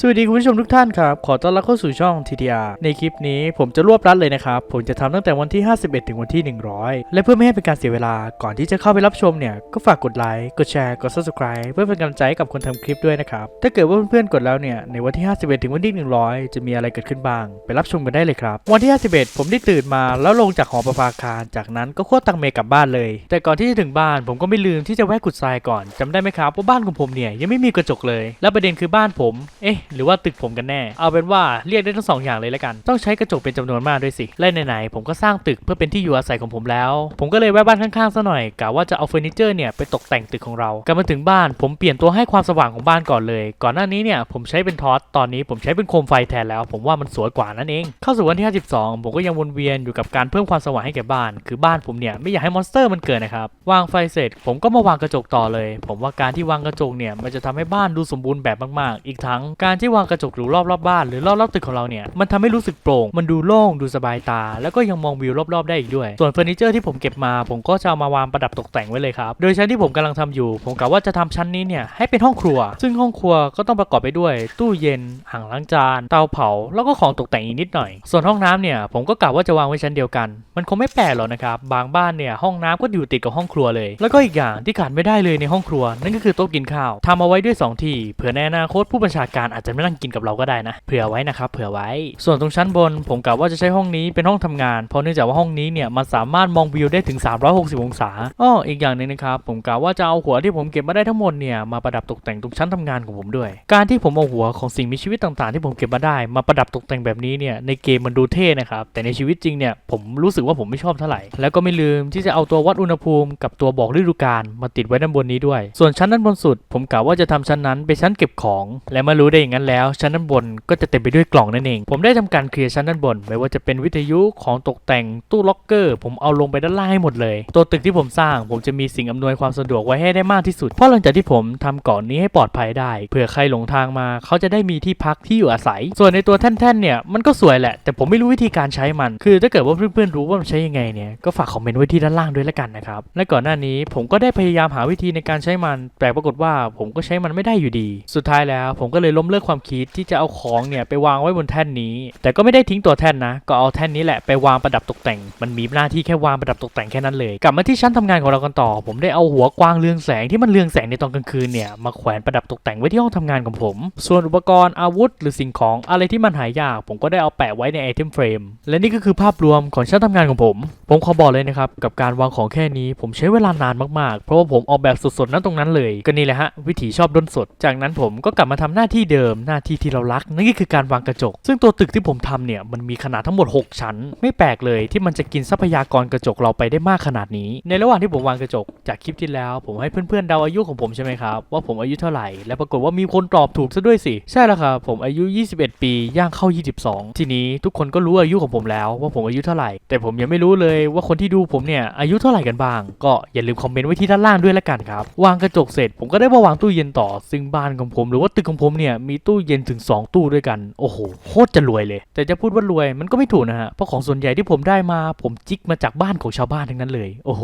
สวัสดีคุณผู้ชมทุกท่านครับ ขอต้อนรับเข้าสู่ช่อง TTR ในคลิปนี้ผมจะรวบรัดเลยนะครับ ผมจะทำตั้งแต่วันที่ 51 ถึงวันที่ 100 และเพื่อไม่ให้เป็นการเสียเวลา ก่อนที่จะเข้าไปรับชมเนี่ย ก็ฝากกดไลค์ กดแชร์ กด subscribe เพื่อเป็นกำลังใจกับคนทำคลิปด้วยนะครับ ถ้าเกิดว่าเพื่อนๆ กดแล้วเนี่ย ในวันที่ 51 ถึงวันที่ 100 จะมีอะไรเกิดขึ้นบ้าง ไปรับชมกันได้เลยครับ วันที่ 51 ผมได้ตื่นมาแล้วลงจากหอประภาคาร จากนั้นก็ควบตังเมกลับบ้านเลย แต่ก่อนที่จะถึงบ้าน ผมก็ไม่ลืมที่จะแวะขุดทรายก่อนจำได้ไหมครับว่าบ้านของผมเนี่ยยังไม่มีกระจกเลย แล้วประเด็นคือบ้านผมเอ๊ะหรือว่าตึกผมกันแน่ เอาเป็นว่าเรียกได้ทั้งสองอย่างเลยแล้วกัน ต้องใช้กระจกเป็นจำนวนมากด้วยสิ และไหนๆผมก็สร้างตึกเพื่อเป็นที่อยู่อาศัยของผมแล้ว ผมก็เลยแวะบ้านข้างๆซะหน่อยกะว่าจะเอาเฟอร์นิเจอร์เนี่ยไปตกแต่งตึกของเรากลับมาถึงบ้านผมเปลี่ยนตัวให้ความสว่างของบ้านก่อนเลย ก่อนหน้านี้เนี่ยผมใช้เป็นทอสตอนนี้ผมใช้เป็นโคมไฟแทนแล้ว ผมว่ามันสวยกว่านั่นเอง เข้าสู่วันที่ 52 ผมก็ยังวนเวียนอยู่กับการเพิ่มความสว่างให้แก่บ้าน คือบ้านผมเนี่ยไม่อยากให้มอนสเตอร์มันเกิดนะครับวางไฟเสร็จ ผมก็มาวางกระจกต่อเลย ผมว่าการที่วางกระจกเนี่ยมันจะทำให้บ้านดูสมบูรณ์แบบมากๆ อีกทั้งการที่วางกระจกอยู่รอบๆบบ้านหรือรอบๆตึกของเราเนี่ยมันทำให้รู้สึกโปร่ง มันดูโล่งดูสบายตา แล้วก็ยังมองวิวรอบๆได้อีกด้วย ส่วนเฟอร์นิเจอร์ที่ผมเก็บมา ผมก็จะเอามาวางประดับตกแต่งไว้เลยครับ โดยชั้นที่ผมกำลังทำอยู่ ผมกะว่าจะทำชั้นนี้เนี่ยให้เป็นห้องครัว ซึ่งห้องครัวก็ต้องประกอบไปด้วย ตู้เย็นอ่างล้างจาน เตาเผา แล้วก็ของตกแต่งอีกนิดหน่อย ส่วนห้องน้ำเนี่ยผมก็กะว่าจะวางไว้ชั้นเดียวกัน มันคงไม่แปลกหรอกนะครับบางบ้านเนี่ยห้องน้ำก็อยู่ติดกับห้องครัวเลย แล้วก็อีกอย่างที่ขาดไม่ได้เลยในห้องครัว นั่นก็คือโต๊ะกินข้าวทำเอาไว้ด้วยสองที่เผื่อในอนาคตผู้บัญชาการอาจจะไม่นั่งกินกับเราก็ได้นะ เผื่อไว้นะครับ เผื่อไว้ ส่วนตรงชั้นบน ผมกะว่าจะใช้ห้องนี้เป็นห้องทำงาน เพราะเนื่องจากว่าห้องนี้เนี่ยมันสามารถมองวิวได้ถึง 360 องศาอ้ออีกอย่างหนึ่งนะครับผมกะว่าจะเอาหัวที่ผมเก็บมาได้ทั้งหมดเนี่ยมาประดับตกแต่งตรงชั้นทำงานของผมด้วย การที่ผมเอาหัวของสิ่งมีชีวิตต่างๆ ที่ผมเก็บมาได้มาประดับตกแต่งแบบนี้เนี่ยในเกมมันดูเท่นะครับแต่ในชีวิตจริงเนี่ยผมรู้สึกว่าผมไม่ชอบเท่าไหร่ แล้วก็ไม่ลืมที่จะเอาตัววัดอุณหภูมิกับตัวบอกฤดูกาลมาติดไว้ด้านบนนี้ด้วย ส่วนชั้นด้านบนสุด ผมกะว่าจะทำชั้นนั้นเป็นชั้นเก็บของ และมื่อรู้ได้ย่างั้นแล้ว ชั้นด้านบนก็จะเต็มไปด้วยกล่องนั่นเอง ผมได้ทำการเคลียร์ชั้นด้านบน ไม่ว่าจะเป็นวิทยุของตกแต่งตู้ล็อกเกอร์ ผมเอาลงไปด้านล่างให้หมดเลย ตัวตึกที่ผมสร้างผมจะมีสิ่งอำนวยความสะดวกไว้ให้ได้มากที่สุด เพราะหลังจากที่ผมทำเก่อนนี้ให้ปลอดภัยได้ เผื่อใครหลงทางมา เขาจะได้มีที่พักที่อยู่อาศัย ส่วนในตัวแท่นๆเนี่ยมันก็สวยแหละ แต่ผมไม่รู้วิธีการใช้มัน คือถ้าเกิดว่าเพื่อนๆรู้ว่ามันใช้ยังไงเนี่ยก็ฝากคอมเมนต์ไว้ที่ด้านล่างด้วยละกันนะครับและก่อนหน้านี้ผมก็ได้พยายามหาวิธีในการใช้มัน แต่ปรากฏว่าผมก็ใช้มันไม่ได้อยู่ดี สุดท้ายแล้ว ผมก็เลยล้มเลิกความคิดที่จะเอาของเนี่ยไปวางไว้บนแท่นนี้ แต่ก็ไม่ได้ทิ้งตัวแท่นนะ ก็เอาแท่นนี้แหละไปวางประดับตกแต่ง มันมีหน้าที่แค่วางประดับตกแต่งแค่นั้นเลย กลับมาที่ชั้นทำงานของเรากันต่อ ผมได้เอาหัวกวางเรืองแสงที่มันเรืองแสงในตอนกลางคืนเนี่ยมาแขวนประดับตกแต่งไว้ที่ห้องทำงานของผม ส่วนอุปกรณ์อาวุธ หรือสิ่งของอะไรที่มันหายาก ผมก็ได้เอาแปะไว้ในไอเทมเฟรมและนี่ก็คือภาพรวมของชั้นทำงานของผม ผมขอบอกเลยนะครับกับการวางของแค่นี้ ผมใช้เวลานานมากๆ เพราะว่าผมออกแบบสดๆนั้นตรงนั้นเลยก็นี่แหละฮะวิถีชอบด้นสด จากนั้นผมก็กลับมาทำหน้าที่เดิมหน้าที่ที่เรารัก นั่นก็คือการวางกระจก ซึ่งตัวตึกที่ผมทำเนี่ยมันมีขนาดทั้งหมด 6 ชั้น ไม่แปลกเลยที่มันจะกินทรัพยากรกระจกเราไปได้มากขนาดนี้ ในระหว่างที่ผมวางกระจกจากคลิปที่แล้ว ผมให้เพื่อนๆเดาอายุของผมใช่ไหมครับว่าผมอายุเท่าไหร่ และปรากฏว่ามีคนตอบถูกซะด้วยสิ ใช่แล้วครับผมอายุ 21 ปีย่างเข้า 22 ทีนี้ทุกคนก็รู้อายุของผมแล้วว่าผมอายุเท่าไหร่ แต่ผมยังไม่รู้เลยว่าคนที่ดูผมเนี่ยอายุเท่าไหร่กันบ้าง ก็อย่าลืมคอมเมนต์ไว้ที่ด้านล่างด้วยละกันครับวางกระจกเสร็จผมก็ได้มาวางตู้เย็นต่อ ซึ่งบ้านของผมหรือว่าตึกของผมเนี่ยมีตู้เย็นถึง 2 ตู้ด้วยกัน โอ้โห โคตรจะรวยเลย แต่จะพูดว่ารวยมันก็ไม่ถูกนะฮะ เพราะของส่วนใหญ่ที่ผมได้มาผมจิกมาจากบ้านของชาวบ้านทั้งนั้นเลย โอ้โห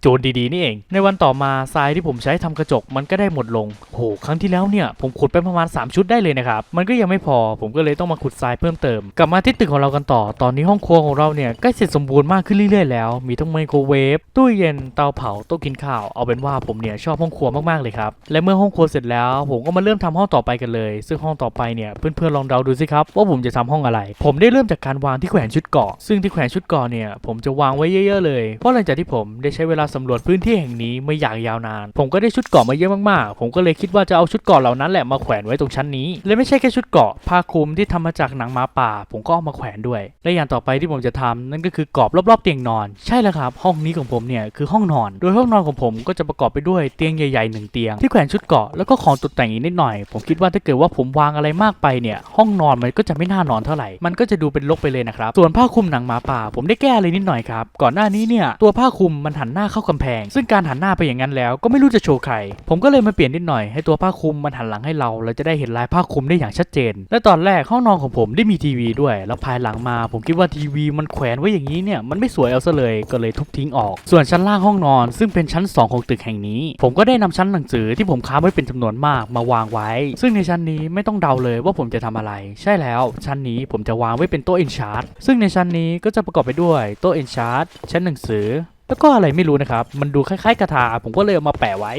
โจรดีๆนี่เอง ในวันต่อมาทรายที่ผมใช้ทำกระจกมันก็ได้หมดลงโห ครั้งที่แล้วเนี่ยผมขุดไปประมาณ 3 ชุดได้เลยนะครับ มันก็ยังไม่พอ ผมก็เลยต้องมาขุดทรายเพิ่มเติม กลับมาที่ตึกของเรากันต่อ ตอนนี้ห้องครัวของเราเนี่ยใกล้เสร็จสมบูรณ์มากขึ้นเรื่อยๆแล้ว มีทั้งไมโครเวฟ ตู้เย็น เตาเผา โต๊ะกินข้าว เอาเป็นว่าผมเนี่ยชอบห้องครัวมากๆเลยครับ และเมื่อห้องครัวเสร็จแล้ว ผมก็มาเริ่มทำห้องต่อไปกันเลยซึ่งห้องต่อไปเนี่ยเพื่อนๆลองเดาดูสิครับว่าผมจะทำห้องอะไร ผมได้เริ่มจากการวางที่แขวนชุดเกาะ ซึ่งที่แขวนชุดเกาะเนี่ยผมจะวางไว้เยอะๆเลย เพราะหลังจากที่ผมได้ใช้เวลาสำรวจพื้นที่แห่งนี้ไม่อย่างยาวนาน ผมก็ได้ชุดเกาะมาเยอะมากๆ ผมก็เลยคิดว่าจะเอาชุดเกาะเหล่านั้นแหละมาแขวนไว้ตรงชั้นนี้ และไม่ใช่แค่ชุดเกาะผ้าคลุมที่ทำมาจากหนังหมาป่า ผมก็เอามาแขวนด้วย และอย่างต่อไปที่ผมจะทำนั่นก็คือกรอบรอบๆเตียงนอน ใช่แล้วครับ ห้องนี้ของผมเนี่ยคือห้องนอน โดยห้องนอนของผมก็จะประกอบไปด้วยเตียงใหญ่ๆหนึ่งเตียงที่แขวนชุดเกาะแล้วก็ของตกแต่งอีกนิดหน่อย ผมคิดว่าถ้าเกิดว่าผมวางอะไรมากไปเนี่ยห้องนอนมันก็จะไม่น่านอนเท่าไหร่ มันก็จะดูเป็นรกไปเลยนะครับส่วนผ้าคลุมหนังหมาป่า ผมได้แก้อะไรนิดหน่อยครับก่อนหน้านี้เนี่ยตัวผ้าคลุมมันหันหน้าเข้ากำแพง ซึ่งการหันหน้าไปอย่างนั้นแล้วก็ไม่รู้จะโชว์ใครผมก็เลยมาเปลี่ยนนิดหน่อยให้ตัวผ้าคลุมมันหันหลังให้เราเราจะได้เห็นลายผ้าคลุมได้อย่างชัดเจน และตอนแรกห้องนอนของผมได้มีทีวีด้วย แล้วภายหลังมา ผมคิดว่าทีวีมันแขวนไว้อย่างนี้เนี่ยมันไม่สวยเอาซะเลยก็เลยทุบทิ้งออก ส่วนชั้นล่างห้องนอน ซึ่งเป็นชั้น 2 ของตึกแห่งนี้ ผมก็ได้นำชั้นหนังสือที่ผมค้าไว้เป็นจำนวนมากมาวางไว้ ซึ่งในชั้นนี้ไม่ต้องเดาเลยว่าผมจะทำอะไร ใช่แล้ว ชั้นนี้ผมจะวางไว้เป็นโต๊ะเอนชาร์ตซึ่งในชั้นนี้ก็จะประกอบไปด้วยโต๊ะเอนชาร์ตชั้นหนังสือ แล้วก็อะไรไม่รู้นะครับ มันดูคล้ายๆกระทาผมก็เลยเอามาแปะไว้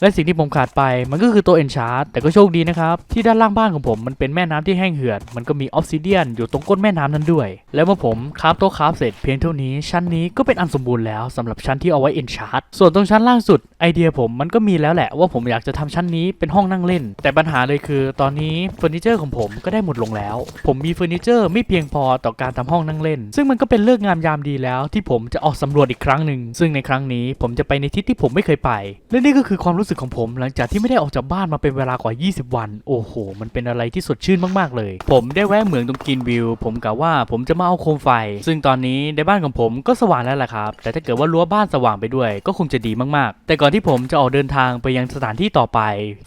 และสิ่งที่ผมขาดไปมันก็คือตัวเอนชาร์ตแต่ก็โชคดีนะครับ ที่ด้านล่างบ้านของผมมันเป็นแม่น้ำที่แห้งเหือด มันก็มีออฟซิเดียนอยู่ตรงก้นแม่น้ำนั้นด้วย แล้วเมื่อผมคราฟโต๊ะคราฟเสร็จเพียงเท่านี้ชั้นนี้ก็เป็นอันสมบูรณ์แล้วสำหรับชั้นที่เอาไว้เอนชาร์ตส่วนตรงชั้นล่างสุดไอเดียผมมันก็มีแล้วแหละว่าผมอยากจะทำชั้นนี้เป็นห้องนั่งเล่น แต่ปัญหาเลยคือ ตอนนี้เฟอร์นิเจอร์ของผมก็ได้หมดลงแล้ว ผมมีเฟอร์นิเจอร์ไม่เพียงพอต่อการทำห้องนั่งเล่น ซึ่งมันก็เป็นเลิกงามยามดีแล้ว ที่ผมจะออกสำรวจอีกครั้งหนึ่งซึ่งในครั้งนี้ผมจะไปในทิศที่ผมไม่เคยไป และนี่ก็คือความรูู้้สึกของผม หลังจากที่ไม่ได้ออกจากบ้านมาเป็นเวลากว่า 20 วัน โอ้โห มันเป็นอะไรที่สดชื่นมากๆเลย ผมได้แวะเหมืองตรงกินวิว ผมกะว่าผมจะมาเอาโคมไฟ ซึ่งตอนนี้ในบ้านของผมก็สว่างแล้วแหละครับ แต่ถ้าเกิดว่ารั้วบ้านสว่างไปด้วย ก็คงจะดีมากๆ แต่ก่อนที่ผมจะออกเดินทางไปยังสถานที่ต่อไป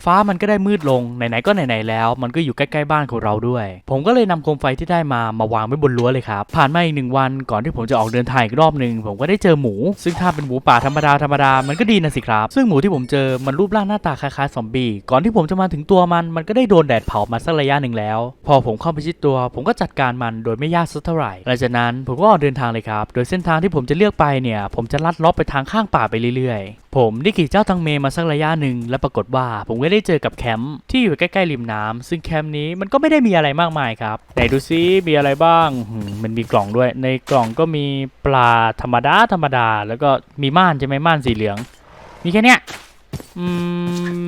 ฟ้ามันก็ได้มืดลง ไหนๆ ก็ไหนๆ แล้ว มันก็อยู่ใกล้ๆ บ้านของเราด้วย ผมก็เลยนำโคมไฟที่ได้มามาวางไว้บนรั้วเลยครับ ผ่านมาอีกหนึ่งวันก่อนที่ผมจะออกเดินทางอีกรอบหนึ่งผมก็ได้เจอหมู ซึ่งถ้าเป็นหมูป่าธรรมดาธรรมดามันก็ดีนะสิครับ ซึ่งหมูที่ผมเจอมันรูปร่างหน้าตาคล้ายๆซอมบี้ก่อนที่ผมจะมาถึงตัวมันมันก็ได้โดนแดดเผามาสักระยะหนึ่งแล้ว พอผมเข้าไปชิดตัว ผมก็จัดการมันโดยไม่ยากสักเท่าไหร่หลังจากนั้นผมก็ออกเดินทางเลยครับ โดยเส้นทางที่ผมจะเลือกไปเนี่ยผมจะลัดเลาะไปทางข้างป่าไปเรื่อยๆ ผมได้ขี่เจ้าตังเมมาสักระยะหนึ่งและปรากฏว่าผมก็ได้เจอกับแคมป์ที่อยู่ใกล้ๆริมน้ำซึ่งแคมป์นี้มันก็ไม่ได้มีอะไรมากมายครับไหนดูซิมีอะไรบ้างมมันมีกล่องด้วย ในกล่องก็มีปลาธรรมดาธรรมดา แล้วก็มีม่านใช่ไหมม่านสีเหลือง มีแค่เนี้ย อื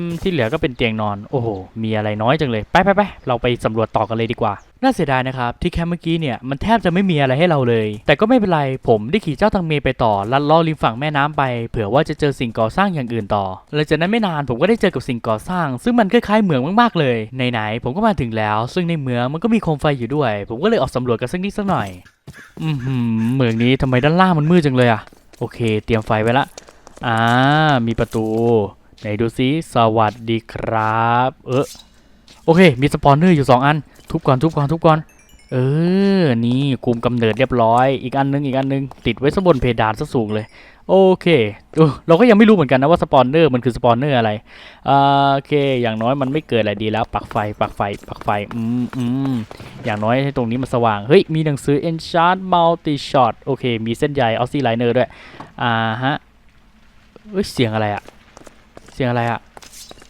มที่เหลือก็เป็นเตียงนอน โอ้โห มีอะไรน้อยจังเลย ไปไปไปเราไปสำรวจต่อกันเลยดีกว่า น่าเสียดายนะครับ ที่แคมป์เมื่อกี้เนี่ย มันแทบจะไม่มีอะไรให้เราเลย แต่ก็ไม่เป็นไร ผมได้ขี่เจ้าตังเมไปต่อ ลัดล้อริมฝั่งแม่น้ำไป เผื่อว่าจะเจอสิ่งก่อสร้างอย่างอื่นต่อ หลังจากนั้นไม่นานผมก็ได้เจอกับสิ่งก่อสร้าง ซึ่งมันคล้ายๆเหมืองมากๆเลย ไหนๆผมก็มาถึงแล้ว ซึ่งในเหมืองมันก็มีโคมไฟอยู่ด้วย ผมก็เลยออกสำรวจกันสักนิดสักหน่อย อือหือเหมืองนี้ทำไมด้านล่างมันมืดจังเลยอะโอเค เตรียมไฟไว้ละอ่ามีประตู ไหนดูซิสวัสดีครับ เออโอเค มีสปอนเนอร์อยู่ 2 อัน ทุบก่อนทุบก่อนทุบก่อน เออ นี่คุมกำเนิดเรียบร้อย อีกอันนึงอีกอันนึง ติดไว้สบนเพดานซะสูงเลย โอเคเออเราก็ยังไม่รู้เหมือนกันนะว่าสปอนเนอร์มันคือสปอนเนอร์อะไรโอเค อย่างน้อยมันไม่เกิดอะไรดีแล้ว ปักไฟปักไฟปักไฟ อืมอืมอย่างน้อยให้ตรงนี้มันสว่าง เฮ้ย มีหนังสือ Enchant Multi Shot โอเค มีเส้นใย a u x i Liner ด้วย อ่าฮะเอ้ย เสียงอะไรอะ สียงอะไรอะ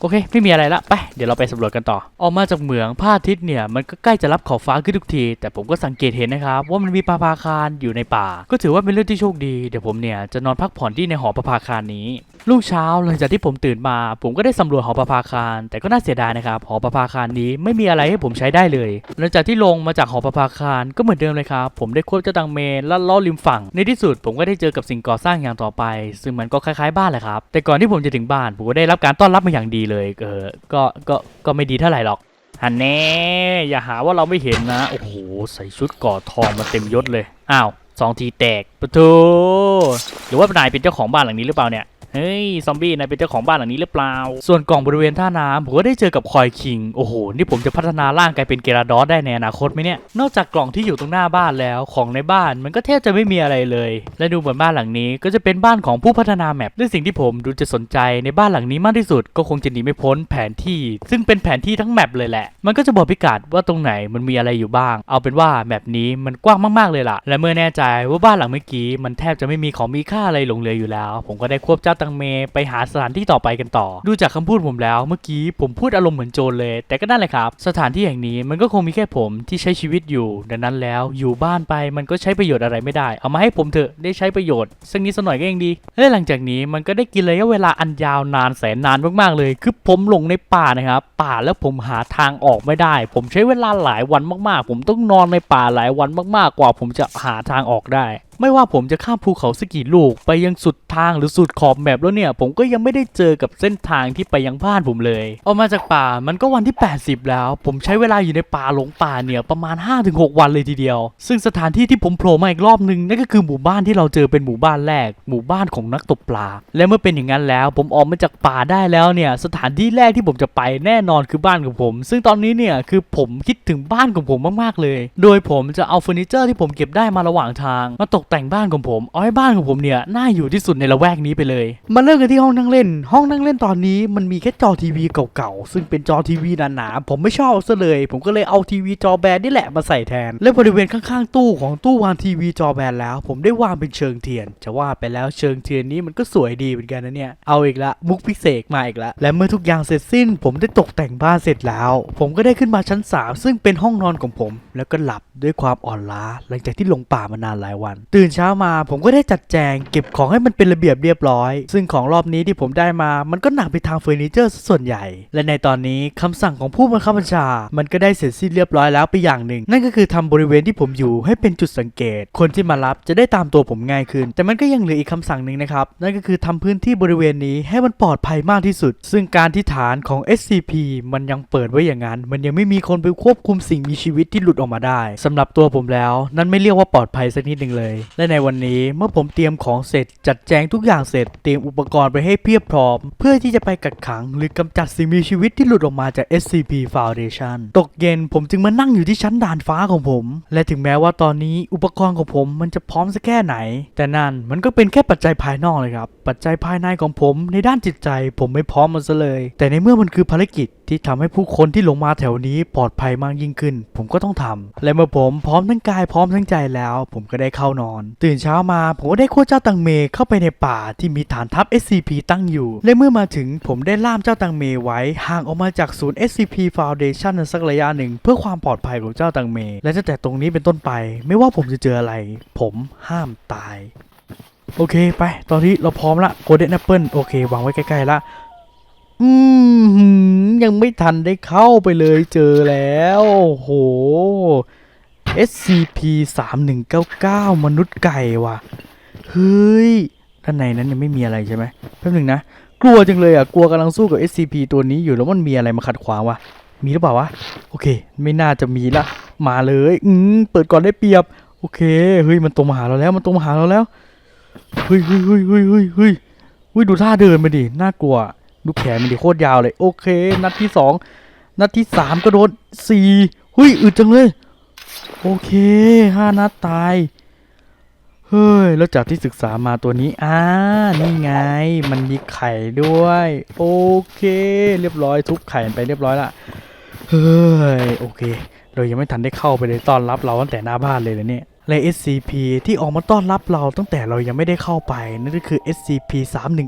โอเค ไม่มีอะไรละไป เดี๋ยวเราไปสำรวจกันต่อ ออกมาจากเหมืองพระอาทิตย์เนี่ย มันก็ใกล้จะรับขอบฟ้าขึ้นทุกที แต่ผมก็สังเกตเห็นนะครับ ว่ามันมีปลาพาคารอยู่ในป่า ก็ถือว่าเป็นเรื่องที่โชคดี เดี๋ยวผมเนี่ยจะนอนพักผ่อนที่ในหอปลาภาคารนี้รุ่งเช้าหลังจากที่ผมตื่นมา ผมก็ได้สำรวจหอประภาคาร แต่ก็น่าเสียดายนะครับหอประภาคารนี้ไม่มีอะไรให้ผมใช้ได้เลยหลังจากที่ลงมาจากหอประภาคารก็เหมือนเดิมเลยครับผมได้ควบเจ้าตังเมนลัดล้อริมฝั่ง ในที่สุดผมก็ได้เจอกับสิ่งก่อสร้างอย่างต่อไป ซึ่งมันก็คล้ายๆบ้านแหละครับแต่ก่อนที่ผมจะถึงบ้านผมก็ได้รับการต้อนรับมาอย่างดีเลยเออก็ก็ก็ไม่ดีเท่าไหร่หรอกฮันแน่อย่าหาว่าเราไม่เห็นนะโอ้โหใส่ชุดก่อทองมาเต็มยศเลยอ้าวสองทีแตกปะโถหรือว่านายเป็นเจ้าของบ้านหลังนี้หรือเปล่าเนี่ย เฮ้ย ซอมบี้นายเป็นเจ้าของบ้านหลังนี้หรือเปล่า ส่วนกล่องบริเวณท่าน้ำผมก็ได้เจอกับคอยคิง โอ้โห นี่ผมจะพัฒนาร่างกลายเป็นเกราดอสได้ในอนาคตไหมเนี่ย นอกจากกล่องที่อยู่ตรงหน้าบ้านแล้ว ของในบ้านมันก็แทบจะไม่มีอะไรเลย และดูเหมือนบ้านหลังนี้ก็จะเป็นบ้านของผู้พัฒนาแมปด้วยสิ่งที่ผมดูจะสนใจในบ้านหลังนี้มากที่สุด ก็คงจะหนีไม่พ้นแผนที่ ซึ่งเป็นแผนที่ทั้งแมปเลยแหละมันก็จะบอกพิกัดว่าตรงไหนมันมีอะไรอยู่บ้าง เอาเป็นว่าแมปนี้มันกว้างมากๆเลยล่ะ และเมื่อแน่ใจว่าบ้านหลังเมื่อกี้มันแทบจะไม่มีของมีค่าอะไรหลงเหลืออยู่แล้ว ผมก็ได้ควบเจ้าตังเมไปหาสถานที่ต่อไปกันต่อ ดูจากคำพูดผมแล้วเมื่อกี้ผมพูดอารมณ์เหมือนโจรเลย แต่ก็นั่นแหละครับ สถานที่แห่งนี้มันก็คงมีแค่ผมที่ใช้ชีวิตอยู่ ดังนั้นแล้วอยู่บ้านไปมันก็ใช้ประโยชน์อะไรไม่ได้ เอามาให้ผมเถอะได้ใช้ประโยชน์สักนิดสักหน่อยก็ยังดีและหลังจากนี้มันก็ได้กินระยะเวลาอันยาวนานแสนนานมากๆเลย คือผมหลงในป่านะครับป่าแล้วผมหาทางออกออกไม่ได้ ผมใช้เวลาหลายวันมากๆ ผมต้องนอนในป่าหลายวันมากๆ กว่า ผมจะหาทางออกได้ ไม่ว่าผมจะข้ามภูเขาสกกี่ลูก ไปยังสุดทางหรือสุดขอบแมปแล้วเนี่ย ผมก็ยังไม่ได้เจอกับเส้นทางที่ไปยังบ้านผมเลย ออกมาจากป่ามันก็วันที่ 80 แล้ว ผมใช้เวลาอยู่ในป่าหลงป่าเนี่ยประมาณ 5-6 วันเลยทีเดียว ซึ่งสถานที่ที่ผมโผล่มาอีกรอบนึงนั่นก็คือหมู่บ้านที่เราเจอเป็นหมู่บ้านแรก หมู่บ้านของนักตกปลา และเมื่อเป็นอย่างนั้นแล้ว ผมออกมาจากป่าได้แล้วเนี่ยสถานที่แรกที่ผมจะไปแน่นอนคือบ้านของผม ซึ่งตอนนี้เนี่ยคือผมคิดถึงบ้านของผมมากๆเลย โดยผมจะเอาเฟอร์นิเจอร์ที่ผมเก็บได้มาระหว่างทางมาตกแต่งบ้านของผมเอาให้บ้านของผมเนี่ยน่าอยู่ที่สุดในละแวกนี้ไปเลย มาเริ่มกันที่ห้องนั่งเล่น ห้องนั่งเล่นตอนนี้มันมีแค่จอทีวีเก่าๆซึ่งเป็นจอทีวีหนาๆผมไม่ชอบซะเลย ผมก็เลยเอาทีวีจอแบนนี่แหละมาใส่แทน และบริเวณข้างๆตู้ของตู้วางทีวีจอแบนแล้ว ผมได้วางเป็นเชิงเทียน จะว่าไปแล้วเชิงเทียนนี้มันก็สวยดีเหมือนกันนะเนี่ยเอาอีกละมุกพิเศษมาอีกละและเมื่อทุกอย่างเสร็จสิ้น ผมได้ตกแต่งบ้านเสร็จแล้ว ผมก็ได้ขึ้นมาชั้น 3 ซึ่งเป็นห้องนอนของผม แล้วก็หลับด้วยความอ่อนล้า หลังจากที่หลงป่ามานานหลายวันตืื่นเช้ามาผมก็ได้จัดแจง เก็บของให้มันเป็นระเบียบเรียบร้อย ซึ่งของรอบนี้ที่ผมได้มามันก็หนักไปทางเฟอร์นิเจอร์ซะส่วนใหญ่ และในตอนนี้คำสั่งของผู้บังคับบัญชา มันก็ได้เสร็จสิ้นเรียบร้อยแล้วไปอย่างหนึ่ง นั่นก็คือทำบริเวณที่ผมอยู่ให้เป็นจุดสังเกต คนที่มารับจะได้ตามตัวผมง่ายขึ้น แต่มันก็ยังเหลืออีกคำสั่งหนึ่งนะครับ นั่นก็คือทำพื้นที่บริเวณนี้ให้มันปลอดภัยมากที่สุด ซึ่งการที่ฐานของ SCP มันยังเปิดไว้อย่างนั้น มันยังไม่มีคนไปควบคุมสิ่งมีชีวิตที่หลุดออกมาได้สำหรับตัวผมแล้ว นั่นไม่เรียกว่าปลอดภัยสักนิดหนึ่งเลยและในวันนี้เมื่อผมเตรียมของเสร็จจัดแจงทุกอย่างเสร็จเตรียมอุปกรณ์ไปให้เพียบพร้อม เพื่อที่จะไปกักขัง หรือกำจัดสิ่งมีชีวิตที่หลุดออกมาจาก SCP Foundation ตกเย็นผมจึงมานั่งอยู่ที่ชั้นดานฟ้าของผม และถึงแม้ว่าตอนนี้อุปกรณ์ของผมมันจะพร้อมสักแค่ไหน แต่นั่นมันก็เป็นแค่ปัจจัยภายนอกเลยครับปัจจัยภายในของผมในด้านจิตใจ ผมไม่พร้อมมันซะเลย แต่ในเมื่อมันคือภารกิจ ที่ทำให้ผู้คนที่ลงมาแถวนี้ปลอดภัยมากยิ่งขึ้น ผมก็ต้องทำและเมื่อผมพร้อมทั้งกายพร้อมทั้งใจแล้ว ผมก็ได้เข้านอน ตื่นเช้ามาผมก็ได้โค้ชเจ้าตังเมเข้าไปในป่าที่มีฐานทัพ SCP ตั้งอยู่ และเมื่อมาถึงผมได้ล่ามเจ้าตังเมไว้ ห่างออกมาจากศูนย์ SCP Foundation สักระยะหนึ่ง เพื่อความปลอดภัยของเจ้าตังเม และตั้งแต่ตรงนี้เป็นต้นไป ไม่ว่าผมจะเจออะไร ผมห้ามตาย โอเคไป ตอนนี้เราพร้อมละโกลเด้นแอปเปิลโอเควางไว้ใกล้ๆละ อืมยังไม่ทันได้เข้าไปเลยเจอแล้ว โอ้โห SCP 3199มนุษย์ไก่ว่ะ เฮ้ย ด้านในนั้นยังไม่มีอะไรใช่ไหมแป๊บหนึ่งนะ กลัวจังเลยอะ กลัวกำลังสู้กับ SCP ตัวนี้อยู่แล้วมันมีอะไรมาขัดขวางวะ มีหรือเปล่าวะ โอเค ไม่น่าจะมีละ มาเลย อืม เปิดก่อนได้เปรียบ โอเค เฮ้ย มันตรงมาหาเราแล้ว มันตรงมาหาเราแล้ว เฮ้ยเฮ้ยเฮ้ยเฮ้ยเฮ้ยเฮ้ยเฮ้ยดูท่าเดินมาดิ น่ากลัว ดูกแขนมันดิโคตรยาวเลย โอเค นัดที่สองนัดที่สามก็โดนสี่เฮ้ยอึดจังเลย โอเคห้านัดตาย เฮ้ย แล้วจากที่ศึกษามาตัวนี้อ่านี่ไง มันมีไข่ด้วย โอเค เรียบร้อยทุบไข่ไปเรียบร้อยละเฮ้ย โอเค เรายังไม่ทันได้เข้าไปเลยตอนรับเราตั้งแต่หน้าบ้านเลยนะเนี่ย และ SCP ที่ออกมาต้อนรับเราตั้งแต่เรายังไม่ได้เข้าไป นั่นก็คือ SCP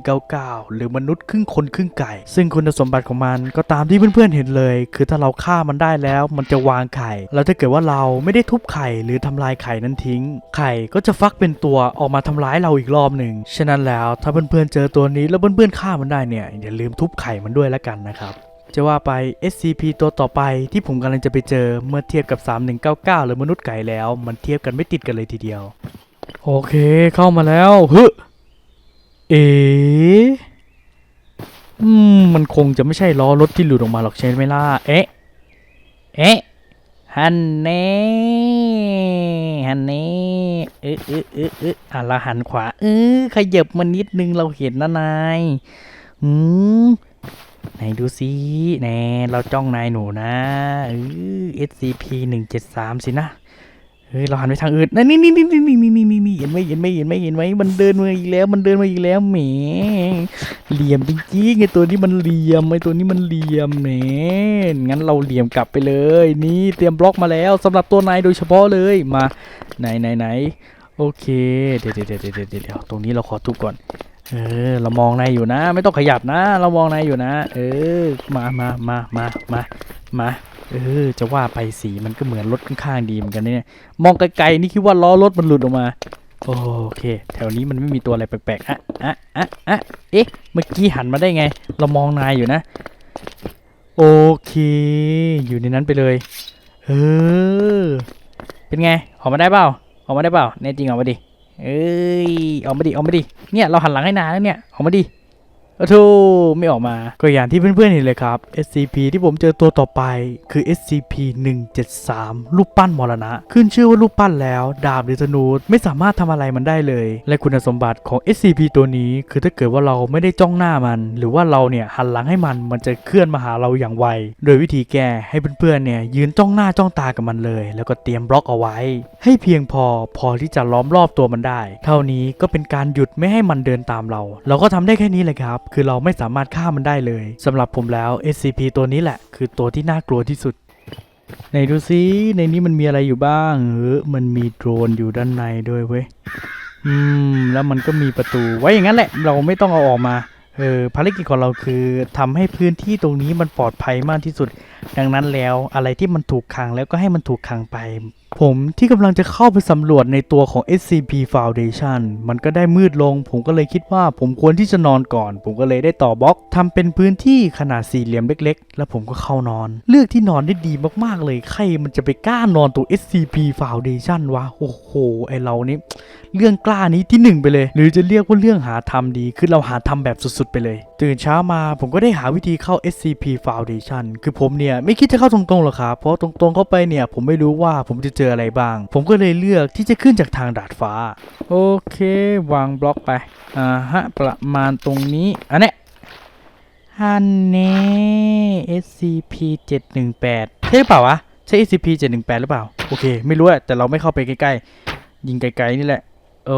3199 หรือมนุษย์ครึ่งคนครึ่งไก่ ซึ่งคุณสมบัติของมันก็ตามที่เพื่อนๆเห็นเลย คือถ้าเราฆ่ามันได้แล้วมันจะวางไข่ แล้วถ้าเกิดว่าเราไม่ได้ทุบไข่หรือทำลายไข่นั้นทิ้ง ไข่ก็จะฟักเป็นตัวออกมาทำร้ายเราอีกรอบหนึ่ง ฉะนั้นแล้วถ้าเพื่อนๆเจอตัวนี้แล้วเพื่อนๆฆ่ามันได้เนี่ยอย่าลืมทุบไข่มันด้วยแล้วกันนะครับ จะว่าไป SCP ตัวต่อไปที่ผมกำลังจะไปเจอเมื่อเทียบกับ 3199 หรือมนุษย์ไก่แล้ว มันเทียบกันไม่ติดกันเลยทีเดียว โอเคเข้ามาแล้วเฮ้ยเอ๋อืมมันคงจะไม่ใช่ล้อรถที่หลุดออกมาหรอกใช่ไหมล่ะ เอ๊ะ เอ๊ะ ฮันเน่ฮันเน่เอ๊ะเอ๊ะเอ๊ะเอ๊ะอะเราหันขวา เออขยับมานิดนึงเราเห็นนะนาย อืม นดูสิแน่เราจ้องนายหนูนะเออ SCP หนึ่งเจ็ดสามสินะเฮ้ยเราหันไปทางอื่นนั่นนี่นี่นี่นี่นี่นี่นี่นี่เห็นไหมเห็นไหมเห็นไหมเห็นไหมมันเดินมาอีกแล้วมันเดินมาอีกแล้วแหมเหลี่ยมจริงๆไอตัวนี้มันเหลี่ยมไอตัวนี้มันเหลี่ยมแหมงั้นเราเหลี่ยมกลับไปเลย นี่เตรียมบล็อกมาแล้วสำหรับตัวนายโดยเฉพาะเลยมาไหนไหนไหนโอเคเดี๋ยวเดี๋ยวเดี๋ยวเดี๋ยวเดี๋ยวตรงนี้เราขอทุบก่อน เออเรามองนายอยู่นะ ไม่ต้องขยับนะ เรามองนายอยู่นะ เออ มามามามามามาเออ จะว่าไปสีมันก็เหมือนรถข้างๆดีเหมือนกันเนี่ย มองไกลๆนี่คิดว่าล้อรถมันหลุดออกมา โอเค แถวนี้มันไม่มีตัวอะไรแปลกๆ อะอะอะอะเอ๊ะ เมื่อกี้หันมาได้ไง เรามองนายอยู่นะ โอเค อยู่ในนั้นไปเลย เออ เป็นไง ออกมาได้เปล่า ออกมาได้เปล่า แน่จริงออกมาดิ เอ้ยออกมาดิออกมาดิเนี่ยเราหันหลังให้นานแล้วเนี่ยออกมาดิ อะโธไม่ออกมาก็อย่างที่เพื่อนๆเห็นเลยครับ SCP ที่ผมเจอตัวต่อไปคือ SCP 173รูปปั้นมรณะ ขึ้นชื่อว่ารูปปั้นแล้ว ดาบหรือธนูไม่สามารถทำอะไรมันได้เลย และคุณสมบัติของ SCP ตัวนี้ คือถ้าเกิดว่าเราไม่ได้จ้องหน้ามัน หรือว่าเราเนี่ยหันหลังให้มันมันจะเคลื่อนมาหาเราอย่างไว โดยวิธีแก้ให้เพื่อนๆเนี่ยยืนจ้องหน้าจ้องตากับมันเลย แล้วก็เตรียมบล็อกเอาไว้ ให้เพียงพอพอที่จะล้อมรอบตัวมันได้ เท่านี้ก็เป็นการหยุดไม่ให้มันเดินตามเรา เราก็ทำได้แค่นี้เลยครับคือเราไม่สามารถฆ่ามันได้เลยสำหรับผมแล้ว SCP ตัวนี้แหละ คือตัวที่น่ากลัวที่สุดไหนดูซิในนี้มันมีอะไรอยู่บ้างเออมันมีโดรนอยู่ด้านในด้วยเว้ยอืมแล้วมันก็มีประตูไว้อย่างนั้นแหละ เราไม่ต้องเอาออกมาเออภารกิจของเราคือทำให้พื้นที่ตรงนี้มันปลอดภัยมากที่สุด ดังนั้นแล้วอะไรที่มันถูกขังแล้วก็ให้มันถูกขังไป ผมที่กำลังจะเข้าไปสำรวจในตัวของ SCP Foundation มันก็ได้มืดลง ผมก็เลยคิดว่าผมควรที่จะนอนก่อน ผมก็เลยได้ต่อบล็อกทำเป็นพื้นที่ขนาดสี่เหลี่ยมเล็ก ๆ แล้วผมก็เข้านอน เลือกที่นอนได้ดีมากๆเลยใครมันจะไปกล้านอนตัว SCP Foundation วะโอ้โหไอเรานี่เรื่องกล้านี้ที่หนึ่งไปเลย หรือจะเรียกว่าเรื่องหาทำดีคือเราหาทำแบบสุดๆไปเลย ตื่นเช้ามาผมก็ได้หาวิธีเข้า SCP Foundation คือผมเนี่ยไม่คิดจะเข้าตรงๆหรอกครับ เพราะตรงๆเข้าไปเนี่ยผมไม่รู้ว่าผมจะเจออะไรบ้าง ผมก็เลยเลือกที่จะขึ้นจากทางดาดฟ้า โอเค วางบล็อกไป อ่าฮะ ประมาณตรงนี้ อันเนี้ยฮันเน่ SCP 718ใช่หรือเปล่าวะ ใช่ SCP 718หรือเปล่า โอเค ไม่รู้อะแต่เราไม่เข้าไปใกล้ๆ ยิงไกลๆนี่แหละ เอ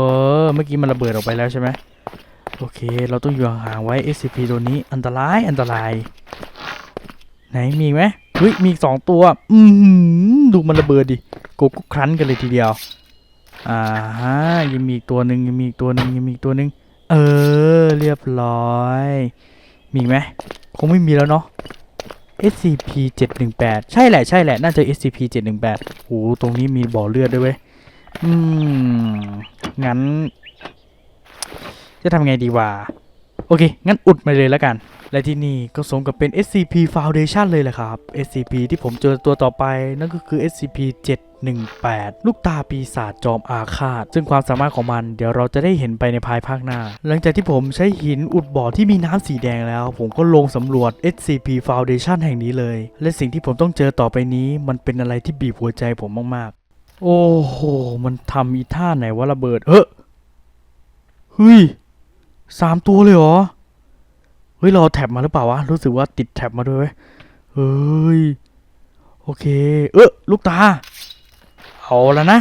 อ เมื่อกี้มันระเบิดออกไปแล้วใช่ไหม โอเค เราต้องอยู่ห่างๆไว้ SCP ตัวนี้อันตรายอันตราย ไหนมีไหมเฮ้ยมีสองตัว อืดูมันระเบิดดิโกกุครั้นกันเลยทีเดียว อ่าฮะยังมีอีกตัวหนึ่งยังมีอีกตัวหนึ่งยังมีอีกตัวหนึ่งเออ เรียบร้อย มีไหมคงไม่มีแล้วเนาะ SCP 718ใช่แหละใช่แหละน่าจะ SCP 718โอ้ตรงนี้มีบ่อเลือดด้วยเว้ย อืม งั้น จะทำไงดีวะโอเค งั้นอุดมาเลยแล้วกัน และที่นี่ก็สมกับเป็น SCP Foundation เลยแหละครับ SCP ที่ผมเจอตัวต่อไปนั่นก็คือ SCP 718 ลูกตาปีศาจจอมอาฆาต ซึ่งความสามารถของมันเดี๋ยวเราจะได้เห็นไปในภายภาคหน้า หลังจากที่ผมใช้หินอุดบ่อที่มีน้ำสีแดงแล้ว ผมก็ลงสำรวจ SCP Foundation แห่งนี้เลย และสิ่งที่ผมต้องเจอต่อไปนี้ มันเป็นอะไรที่บีบหัวใจผมมากๆ โอ้โห มันทำอีท่าไหนว่าระเบิด เฮ้ยเฮ้ย สามตัวเลยเหรอ เฮ้ย เราเอแท็บมาหรือเปล่าวะ รู้สึกว่าติดแท็บมาด้วยเว้ยเฮ้ย โอเค เออลูกตา เอาแล้วนะ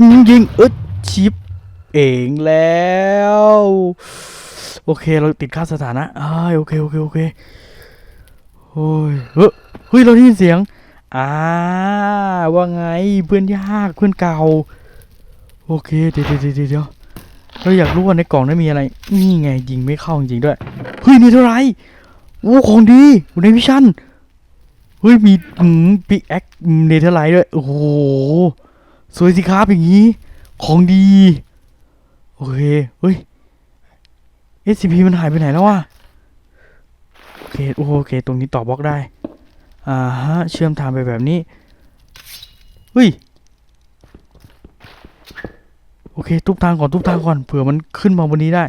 ยิงยิงเออชิปเองแล้ว โอเค เราติดค่าสถานะอ้ายโอเค โอเค โอเคโอ้ยเฮ้ยเฮ้ย เราได้ยินเสียง อ่า ว่าไง เพื่อนยาก เพื่อนเก่า โอเค เดี๋ยวเดี๋ยวเดี๋ยว เราอยากรู้ว่าในกล่องนั้นมีอะไร นี่ไงยิงไม่เข้าจริงๆด้วย เฮ้ยนี่เท่าไหรโอ้ของดีอยู่ในวิชั่น เฮ้ยมีอืมปิกแอคเนเธอร์ไลท์ด้วย โอ้โห สวยสิครับอย่างนี้ ของดี โอเค เฮ้ย SCP มันหายไปไหนแล้ววะโอเค โอเค ตรงนี้ต่อบล็อกได้ อ่าฮะ เชื่อมทางไปแบบนี้ เฮ้ย โอเค ทุบทางก่อนทุบทางก่อนเผื่อมันขึ้นมาบนนี้ได้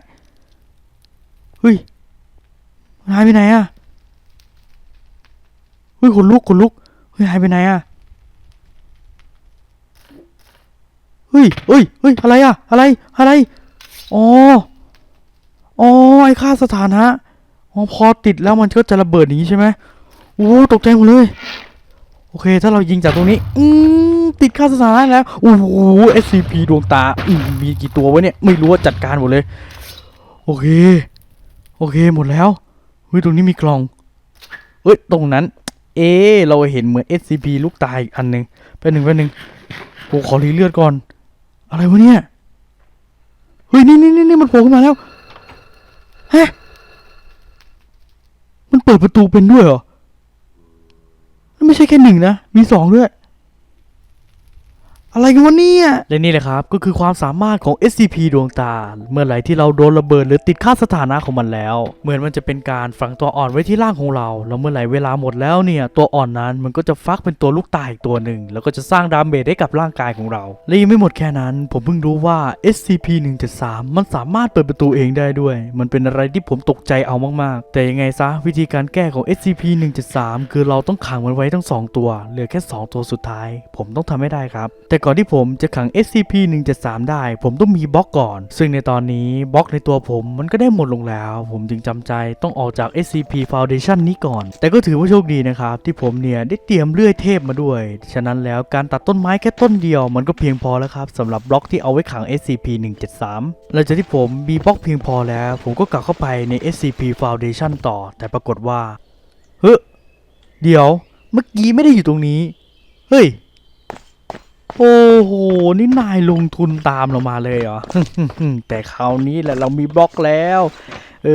เฮ้ยหายไปไหนอะเฮ้ยขนลุกขนลุกเฮ้ยหายไปไหนอะเฮ้ยเฮ้ยเฮ้ยอะไรอะอะไรอะไรอ๋ออ๋อไอ้ค่าสถานะอ๋อพอติดแล้วมันก็จะระเบิดอย่างนี้ใช่ไหมโอ้ตกใจหมดเลย อเค ถ้าเรายิงจากตรงนี้ อืมติดค่าสถานะแล้วโอ้โห SCP ดวงตาอืมมีกี่ตัววะเนี่ย ไม่รู้ว่าจัดการหมดเลย โอเค โอเคหมดแล้วเฮ้ยตรงนี้มีกล่องเอ้ยตรงนั้น เอเราเห็นเหมือน SCP ลูกตายอีกอันหนึ่งไปหนึ่งไปหนึ่งโอ้ขอรีเลือดก่อน อะไรวะเนี่ยเฮ้ยนี่นี่นี่นี่มันโผล่ขึ้นมาแล้วฮะมันเปิดประตูเป็นด้วยเหรอ ไม่ใช่แค่หนึ่งนะ มีสองด้วย อะไรกันวะเนี่ย และนี่แหละครับ ก็คือความสามารถของ SCP ดวงตา เมื่อไหร่ที่เราโดนระเบิดหรือติดค่าสถานะของมันแล้ว เหมือนมันจะเป็นการฝังตัวอ่อนไว้ที่ร่างของเรา แล้วเมื่อไหร่เวลาหมดแล้วเนี่ย ตัวอ่อนนั้นมันก็จะฟักเป็นตัวลูกตายอีกตัวหนึ่ง แล้วก็จะสร้างดาเมจให้กับร่างกายของเรา และยังไม่หมดแค่นั้น ผมเพิ่งรู้ว่า SCP 173 มันสามารถเปิดประตูเองได้ด้วย มันเป็นอะไรที่ผมตกใจเอามากๆ แต่ยังไงซะวิธีการแก้ของ SCP 173 คือเราต้องขังมันไว้ทั้งสองตัว เหลือแค่สองตัวสุดท้าย ผมต้องทำให้ได้ครับ แต่ก่อนที่ผมจะขัง SCP 173 ได้ ผมต้องมีบล็อกก่อน ซึ่งในตอนนี้บล็อกในตัวผมมันก็ได้หมดลงแล้ว ผมจึงจำใจต้องออกจาก SCP Foundation นี้ก่อน แต่ก็ถือว่าโชคดีนะครับ ที่ผมเนี่ยได้เตรียมเลื่อยเทพมาด้วย ฉะนั้นแล้วการตัดต้นไม้แค่ต้นเดียว มันก็เพียงพอแล้วครับสำหรับบล็อกที่เอาไว้ขัง SCP 173 หลังจากที่ผมมีบล็อกเพียงพอแล้ว ผมก็กลับเข้าไปใน SCP Foundation ต่อ แต่ปรากฏว่าเฮ้ยเดี๋ยว เมื่อกี้ไม่ได้อยู่ตรงนี้ เฮ้ย โอ้โห นี่นายลงทุนตามเรามาเลยเหรอ แต่คราวนี้แหละเรามีบล็อกแล้ว เอ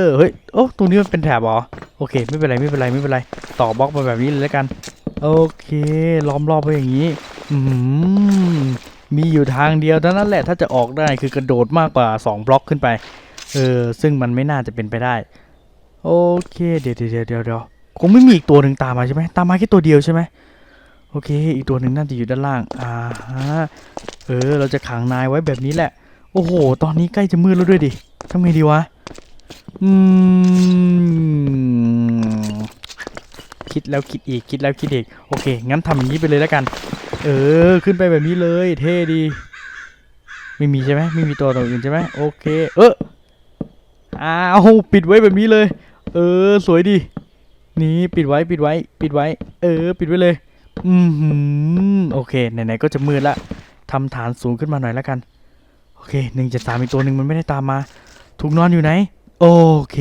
อ เฮ้ย โอ้ตรงนี้มันเป็นแถบเหรอ โอเค ไม่เป็นไร ไม่เป็นไร ไม่เป็นไร ต่อบล็อกมาแบบนี้เลยแล้วกัน โอเค ล้อมรอบไปอย่างนี้ อืม มีอยู่ทางเดียวเท่านั้นแหละ ถ้าจะออกได้คือกระโดดมากกว่า 2 บล็อกขึ้นไป เออ ซึ่งมันไม่น่าจะเป็นไปได้ โอเค เดี๋ยวเดี๋ยวเดี๋ยวเดี๋ยวคงไม่มีอีกตัวหนึ่งตามมาใช่ไหม ตามมาแค่ตัวเดียวใช่ไหม โอเค อีกตัวหนึ่งน่าจะอยู่ด้านล่าง อ่าฮะ เออ เราจะขังนายไว้แบบนี้แหละ โอ้โห ตอนนี้ใกล้จะมืดแล้วด้วยดิทำไงดีวะ อืม คิดแล้วคิดอีก คิดแล้วคิดอีก โอเค งั้นทำอย่างนี้ไปเลยแล้วกัน เออ ขึ้นไปแบบนี้เลย เท่ดี ไม่มีใช่ไหมไม่มีตัวตัวอื่นใช่ไหมโอเค เอออ้าวปิดไว้แบบนี้เลย เออ สวยดี นี่ ปิดไว้ ปิดไว้ ปิดไว้ เออ ปิดไว้เลย อืมหืมโอเคไหนๆก็จะมืดละทำฐานสูงขึ้นมาหน่อยแล้วกัน โอเคหนึ่งเจ็ดสามอีกตัวหนึ่งมันไม่ได้ตามมา ถูกนอนอยู่ไหน โอเค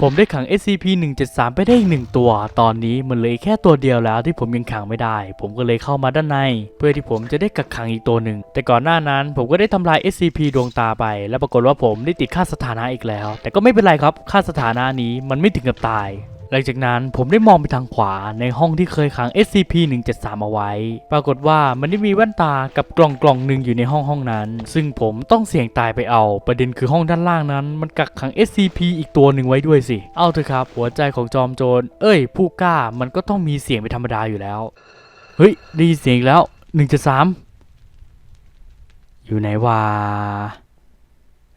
ผมได้ขัง SCP 173 ไปได้อีกหนึ่งตัว ตอนนี้มันเหลยแค่ตัวเดียวแล้วที่ผมยังขังไม่ได้ ผมก็เลยเข้ามาด้านใน เพื่อที่ผมจะได้กักขังอีกตัวหนึ่ง แต่ก่อนหน้านั้นผมก็ได้ทำลาย SCP ดวงตาไป และปรากฏว่าผมได้ติดค่าสถานะอีกแล้ว แต่ก็ไม่เป็นไรครับ ค่าสถานะนี้มันไม่ถึงกับตาย ลังจากนั้นผมได้มองไปทางขวาในห้องที่เคยขัง SCP 173 เอาไว้ ปรากฏว่ามันได้มีแว่นตากับกล่องกล่องหนึ่งอยู่ในห้องห้องนั้น ซึ่งผมต้องเสี่ยงตายไปเอา ประเด็นคือห้องด้านล่างนั้น มันกักขัง SCP อีกตัวหนึ่งไว้ด้วยสิ เอาเถอะครับ หัวใจของจอมโจร เอ้ย ผู้กล้ามันก็ต้องมีเสียงเป็นธรรมดาอยู่แล้ว เฮ้ยได้ยินเสียงแล้ว 173 อยู่ไหนวะ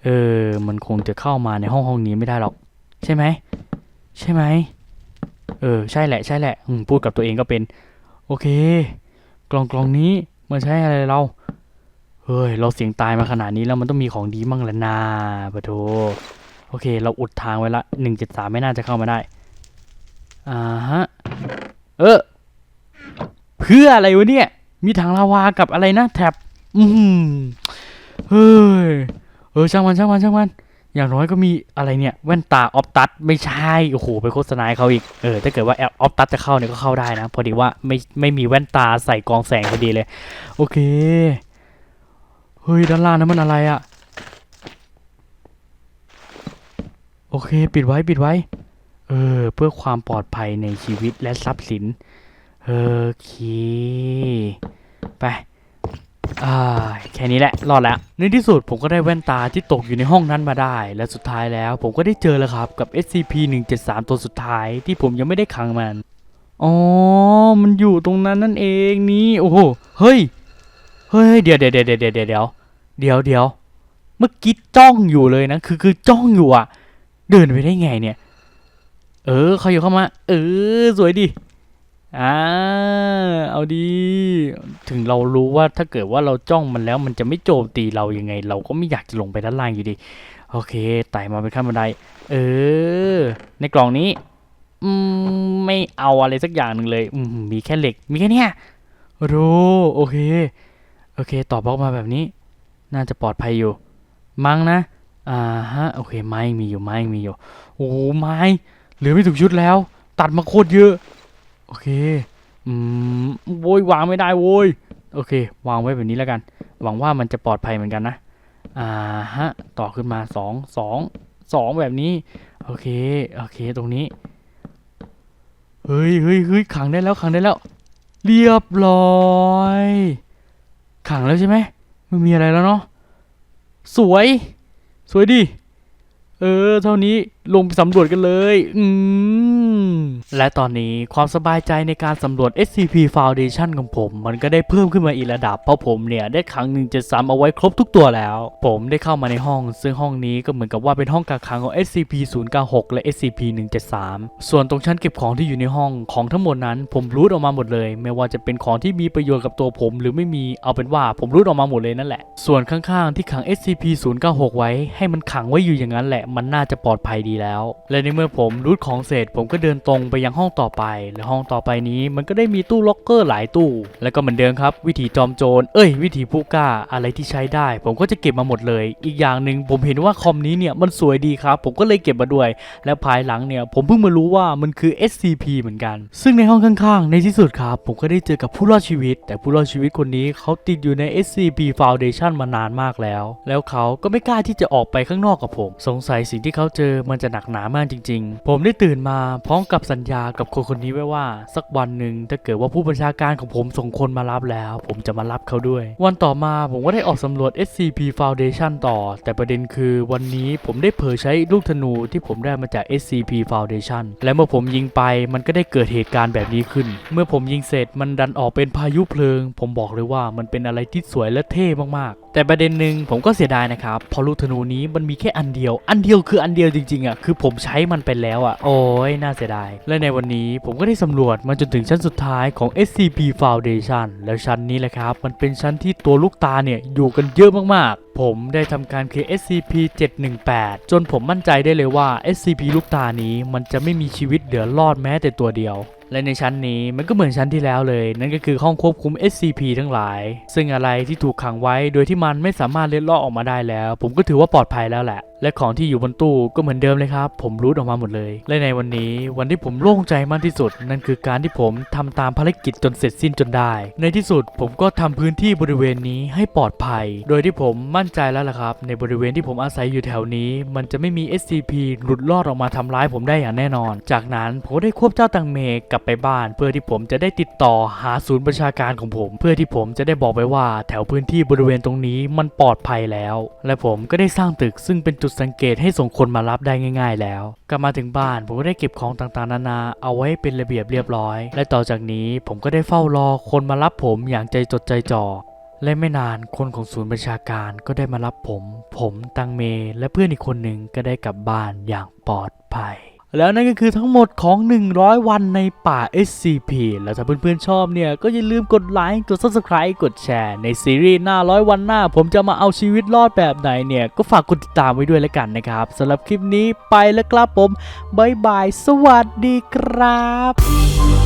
เออ มันคงจะเข้ามาในห้องห้องนี้ไม่ได้หรอก ใช่ไหม ใช่ไหม เออใช่แหละใช่แหละอืมพูดกับตัวเองก็เป็น โอเค กล่องกล่องนี้มันใช้อะไรเรา เฮ้ย เราเสียงตายมาขนาดนี้แล้วมันต้องมีของดีมั่งแหละนาปะโถโอเค เราอุดทางไว้ละหนึ่งเจ็ดสามไม่น่าจะเข้ามาได้อ่าฮะ เออ เพื่ออะไรวะเนี่ย มีถังลาวากับอะไรนะแท็บ อืมเฮ้ย เออช่างมันช่างมันช่างมัน อย่างน้อยก็มีอะไรเนี่ย แว่นตาออฟตัสไม่ใช่ โอ้โห ไปโฆษณาเขาอีก เออ ถ้าเกิดว่าแอปออฟตัสจะเข้าเนี่ยก็เข้าได้นะ พอดีว่าไม่ไม่มีแว่นตาใส่กองแสงพอดีเลย โอเค เฮ้ย ด้านล่างนั้นมันอะไรอะโอเค ปิดไว้ปิดไว้ เออ เพื่อความปลอดภัยในชีวิตและทรัพย์สินโอเคไป อ่าแค่นี้แหละ รอดแล้ว ในที่สุดผมก็ได้แว่นตาที่ตกอยู่ในห้องนั้นมาได้ และสุดท้ายแล้ว ผมก็ได้เจอแล้วครับกับ SCP 173 ตัวสุดท้ายที่ผมยังไม่ได้ขังมัน อ๋อ มันอยู่ตรงนั้นนั่นเองนี่โอ้โห เฮ้ย เฮ้ย เดี๋ยวเดี๋ยวเดี๋ยวเดี๋ยวเดี๋ยวเดี๋ยวเดี๋ยวเดี๋ยวเมื่อกี้จ้องอยู่เลยนะ คือคือจ้องอยู่อะเดินไปได้ไงเนี่ย เออเขาอยู่เข้ามา เออ สวยดิ อ่าเอาดี ถึงเรารู้ว่าถ้าเกิดว่าเราจ้องมันแล้ว มันจะไม่โจมตีเรายังไง เราก็ไม่อยากจะลงไปด้านล่างอยู่ดี โอเคไต่มาเป็นขั้นบันได เออ ในกล่องนี้อืมไม่เอาอะไรสักอย่างหนึ่งเลยอืมมีแค่เหล็ก มีแค่เนี้ยรู้โอเค โอเคตอบบล็อกมาแบบนี้ น่าจะปลอดภัยอยู่ มั้งนะอ่าฮะโอเคไม้มีอยู่ไม้มีอยู่โอ้ไม้เหลือไม่ถึงชุดแล้ว ตัดมาโคตรเยอะ โอเค อืมโวยวางไม่ได้โว้ย โอเค วางไว้แบบนี้แล้วกัน หวังว่ามันจะปลอดภัยเหมือนกันนะ อ่าฮะ ต่อขึ้นมาสองสองสองแบบนี้ โอเค โอเค ตรงนี้ เฮ้ยเฮ้ยเฮ้ยขังได้แล้ว ขังได้แล้ว เรียบร้อย ขังแล้วใช่ไหม ไม่มีอะไรแล้วเนาะ สวย สวยดิเออ เท่านี้ ลงไปสำรวจกันเลย อืม และตอนนี้ความสบายใจในการสำรวจ SCP Foundation ของผม มันก็ได้เพิ่มขึ้นมาอีกระดับ เพราะผมเนี่ย ได้ขัง173เอาไว้ครบทุกตัวแล้ว ผมได้เข้ามาในห้อง ซึ่งห้องนี้ก็เหมือนกับว่าเป็นห้องกักขังของ SCP 096และ SCP 173ส่วนตรงชั้นเก็บของที่อยู่ในห้องของทั้งหมดนั้น ผมรูดออกมาหมดเลย ไม่ว่าจะเป็นของที่มีประโยชน์กับตัวผม หรือไม่มีเอาเป็นว่าผมรูดออกมาหมดเลยนั่นแหละ ส่วนข้างๆที่ขัง SCP 096ไว้ ให้มันขังไว้อยู่อย่างนั้นแหละ มันน่าจะปลอดภัยดีแล้ว และในเมื่อผมรูดของเสร็จ ผมก็เดินตรงไปยังห้องต่อไป และห้องต่อไปนี้มันก็ได้มีตู้ล็อกเกอร์หลายตู้ แล้วก็เหมือนเดิมครับ วิธีจอมโจรเอ้ย วิธีผู้กล้าอะไรที่ใช้ได้ ผมก็จะเก็บมาหมดเลย อีกอย่างหนึ่งผมเห็นว่าคอมนี้เนี่ยมันสวยดีครับ ผมก็เลยเก็บมาด้วย และภายหลังเนี่ยผมเพิ่งมารู้ว่ามันคือ SCP เหมือนกัน ซึ่งในห้องข้างๆ ในที่สุดครับผมก็ได้เจอกับผู้รอดชีวิต แต่ผู้รอดชีวิตคนนี้เขาติดอยู่ใน SCP Foundation มานานมากแล้ว แล้วเขาก็ไม่กล้าที่จะออกไปข้างนอกกับผม สงสัยสิ่งที่เขาเจอมันจะหนักหนามากจริง ๆ ผมได้ตื่นมาพร้อมกับสัญญากับคนคนนี้ไว้ว่า สักวันหนึ่งถ้าเกิดว่าผู้บัญชาการของผมส่งคนมารับแล้ว ผมจะมารับเขาด้วย วันต่อมาผมก็ได้ออกสำรวจ SCP Foundation ต่อ แต่ประเด็นคือวันนี้ผมได้เผยใช้ลูกธนูที่ผมได้มาจาก SCP Foundation และเมื่อผมยิงไปมันก็ได้เกิดเหตุการณ์แบบนี้ขึ้น เมื่อผมยิงเสร็จมันดันออกเป็นพายุเพลิง ผมบอกเลยว่ามันเป็นอะไรที่สวยและเท่มากๆ แต่ประเด็นหนึ่งผมก็เสียดายนะครับเพราะลูกธนูนี้มันมีแค่อันเดียว อันเดียวคืออันเดียวจริงๆอะคือผมใช้มันไปแล้วอะ โอ้ยน่าเสียดาย และในวันนี้ผมก็ได้สำรวจมาจนถึงชั้นสุดท้ายของ SCP Foundation แล้วชั้นนี้แหละครับ มันเป็นชั้นที่ตัวลูกตาเนี่ยอยู่กันเยอะมากๆ ผมได้ทำการเคลียร์ SCP 718 จนผมมั่นใจได้เลยว่า SCP ลูกตานี้มันจะไม่มีชีวิตเหลือรอดแม้แต่ตัวเดียว และในชั้นนี้มันก็เหมือนชั้นที่แล้วเลย นั่นก็คือห้องควบคุม SCP ทั้งหลาย ซึ่งอะไรที่ถูกขังไว้โดยที่มันไม่สามารถเล็ดลอดออกมาได้แล้ว ผมก็ถือว่าปลอดภัยแล้วแหละ และของที่อยู่บนตู้ก็เหมือนเดิมเลยครับ ผมรูดออกมาหมดเลย และในวันนี้วันที่ผมโล่งใจมากที่สุด นั่นคือการที่ผมทำตามภารกิจจนเสร็จสิ้นจนได้ ในที่สุดผมก็ทำพื้นที่บริเวณนี้ให้ปลอดภัย โดยที่ผมมั่นใจแล้วล่ะครับ ในบริเวณที่ผมอาศัยอยู่แถวนี้ มันจะไม่มี SCP หลุดลอดออกมาทำร้ายผมได้อย่างแน่นอน จากนั้นผมก็ได้ควบเจ้าตังเมกลับไปบ้าน เพื่อที่ผมจะได้ติดต่อหาศูนย์ประชาการของผม เพื่อที่ผมจะได้บอกไปว่า แถวพื้นที่บริเวณตรงนี้มันปลอดภัยแล้ว และผมก็ได้สร้างตึกซึ่งเป็นจุดสังเกตให้ส่งคนมารับได้ง่าย ๆ แล้ว กลับมาถึงบ้านผมก็ได้เก็บของต่างๆนานา เอาไว้เป็นระเบียบเรียบร้อย และต่อจากนี้ผมก็ได้เฝ้ารอคนมารับผมอย่างใจจดใจจ่อและไม่นานคนของศูนย์ประชาการก็ได้มารับผม ผมตังเม และเพื่อนอีกคนหนึ่งก็ได้กลับบ้านอย่างปลอดภัย แล้วนั่นก็คือทั้งหมดของ 100 วันในป่า SCP แล้วถ้าเพื่อนๆชอบเนี่ย ก็อย่าลืมกดไลค์ กด Subscribe กดแชร์ ในซีรีส์หน้าร้อยวันหน้า ผมจะมาเอาชีวิตรอดแบบไหนเนี่ย ก็ฝากกดติดตามไว้ด้วยแล้วกันนะครับสำหรับคลิปนี้ไปแล้วครับผมบ๊ายบาย สวัสดีครับ